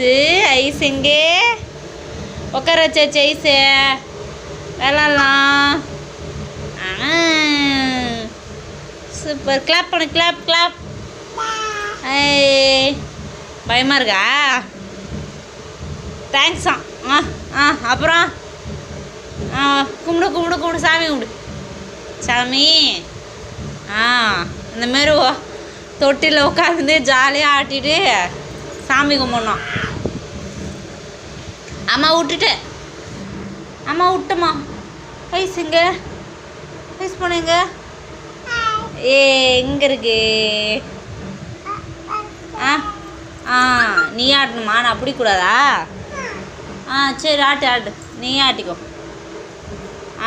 Ice ice எங்கே உட்கார வச்சாச்சு ஐஸு விளாட்லாம் சூப்பர். கிளாப் பண்ணு கிளாப் கிளாப் ஐய் பயமாக இருக்கா? தேங்க்ஸா ஆ. ஆ அப்புறம்? ஆ கும்பிடு கும்பிடு கும்பிடு சாமி கும்பிடு. சாமி. ஆ இந்த மாரி தொட்டியில் உட்காந்து ஜாலியாக ஆட்டிட்டு சாமி கும்பிடணும். அம்மா விட்டுட்டேன் அம்மா விட்டுமா? ஐஸ் இங்க ஐஸ் பண்ணுங்க. ஏ எங்கே இருக்கு? ஆ ஆ நீ ஆட்டணுமா நான் பிடிக்கூடாதா? ஆ சரி ஆட்டு ஆட்டு. நீ ஆட்டிக்கோ.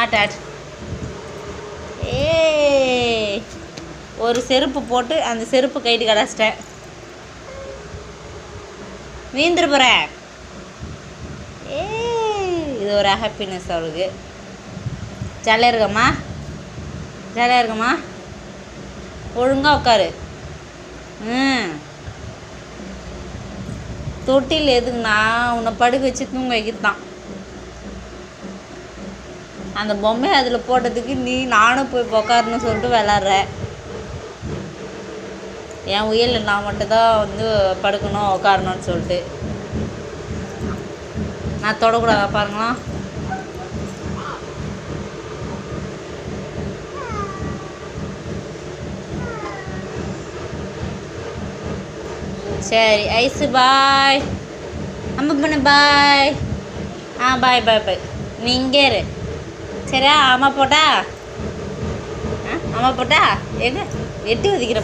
ஆட்டு ஆட்டு. ஏ ஒரு செருப்பு போட்டு அந்த செருப்பு கைட்டு கடைச்சிட்டேன் வீந்துரு போகிற ஏ இது ஒரு ஹாப்பினஸ் அவளுக்கு. ஜாலியாக இருக்கம்மா? ஜாலியாக இருக்கம்மா? ஒழுங்காக உட்காரு. ம். தொட்டில் எதுக்குண்ணா? உன்னை படுக்க வச்சு தூங்க வைக்கிறது தான் அந்த பொம்மையை அதில் போட்டதுக்கு நீ நானும் போய் உக்காருன்னு சொல்லிட்டு விளாட்ற என் உயிரில் நான் மட்டும்தான் வந்து படுக்கணும் உட்காரணும்னு சொல்லிட்டு. நான் தொடக்கூடாதா பாருங்களா? சரி ஐஸு பாய். அம்மா பண்ணு பாய். ஆ பாய் பாய் பாய். நீ இங்கே இரு. சரியா அம்மா போட்டா? ஆ அம்மா போட்டா? எங்க எட்டி உதிக்கிற